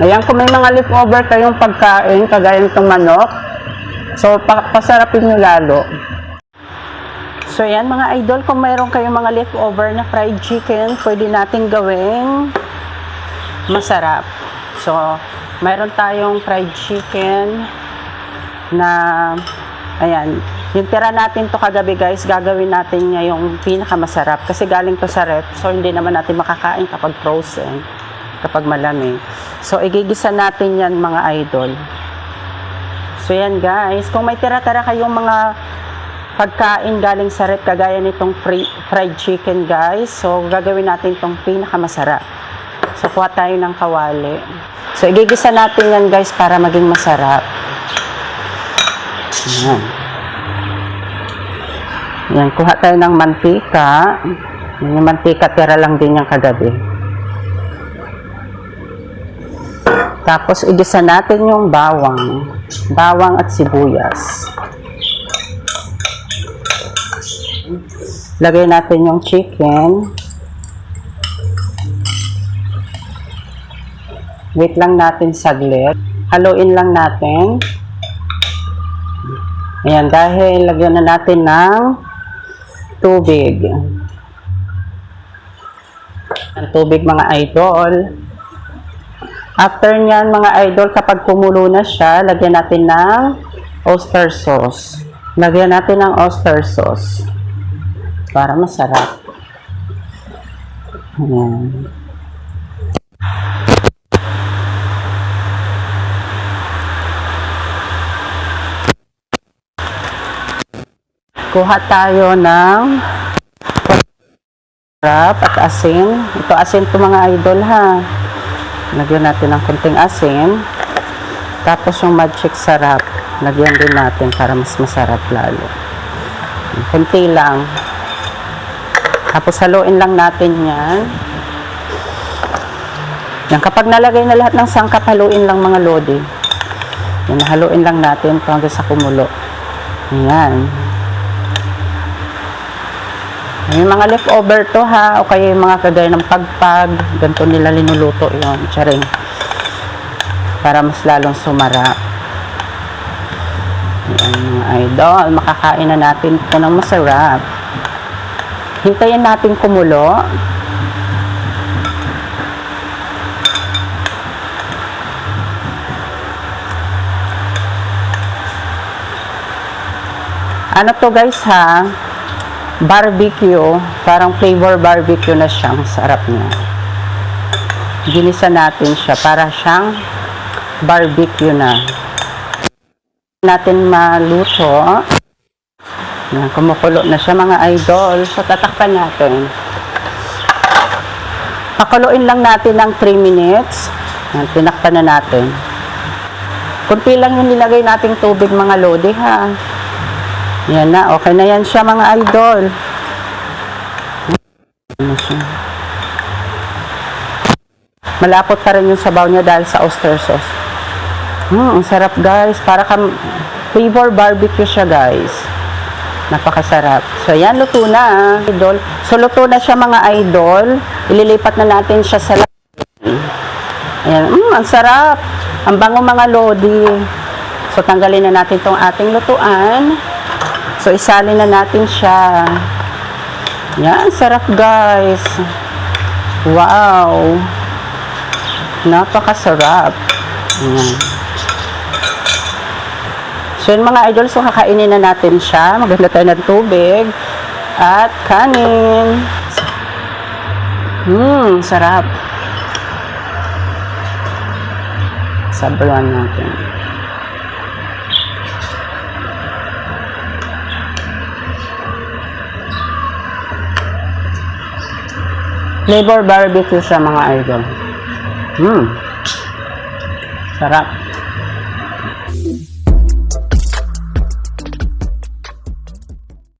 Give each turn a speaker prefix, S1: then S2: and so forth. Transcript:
S1: Ayan, kung may mga leftover kayong pagkain, kagaya nitong manok, so pa- pasarapin nyo lalo. So yan mga idol, kung mayroon kayong mga leftover na fried chicken, pwede nating gawing masarap. So, mayroon tayong fried chicken na, ayan, yung tira natin to kagabi guys, gagawin natin niya yung pinakamasarap kasi galing to sa ref, so hindi naman natin makakain kapag frozen, kapag malamig. So, igigisa natin yan mga idol. So, yan guys, kung may tira-tira kayong mga pagkain galing sa ref, kagaya nitong free, fried chicken guys, so gagawin natin tong pinakamasarap. So, kuha tayo ng kawali. So, igigisa natin yan guys para maging masarap. Ayan. Yan, kuha tayo ng mantika. Yan, Yung mantika, tira lang din yung kagabi. Tapos, igisa natin yung bawang. Bawang at sibuyas. Lagay natin yung chicken. Wait lang natin saglit. Haluin lang natin. Ayan, dahil lagyan na natin ng tubig. Ang tubig mga idol. After nyan mga idol, kapag kumulo na siya, lagyan natin ng oyster sauce. Lagyan natin ng oyster sauce. Para masarap. Ayan. Kuha tayo ng sarap at asin. Ito asin to mga idol ha. Lagyan natin ng konting asin. Tapos yung magic sarap. Lagyan din natin para mas masarap lalo. Kunti lang. Tapos haluin lang natin yan. Yan, kapag nalagay na lahat ng sangkap, haluin lang mga lodi. Yan, haluin lang natin hanggang sa kumulo. Yan. May mga leftover to ha, o kaya yung mga kagaya ng pagpag, ganito nila linuluto yon charing. Para mas lalong sumara. Yan mga idol, makakain na natin ito ng masarap. Hintayin natin kumulo. Ano to guys ha? Barbecue, parang flavor barbecue na siyang sarap niya. Ginisa natin siya para siyang barbecue na. Natin maluto. Yan, kumukulo na siya mga idol. So, tatakpan natin. Pakuluin lang natin ng 3 minutes. Yan, tinakpan na natin. Kunti lang yung nilagay nating tubig mga lodi ha. Yan na, okay na yan siya mga idol. Malapot pa rin yung sabaw niya dahil sa oyster sauce. Hmm, ang sarap guys. Para kam flavor barbecue siya guys. Napakasarap. So yan, luto na ah, idol. So luto na siya mga idol. Ililipat na natin siya sa Ayan, mm, ang sarap. Ang bango mga lodi. So tanggalin na natin tong ating lutuan. So, isalin na natin siya. Yan, sarap guys. Wow. Napakasarap. Yan. So, yun mga idol, so kakainin na natin siya. Maganda tayo ng tubig. At kanin. Hmm, sarap. Sabawan natin. Flavor barbecue siya mga idol. Hmm. Sarap.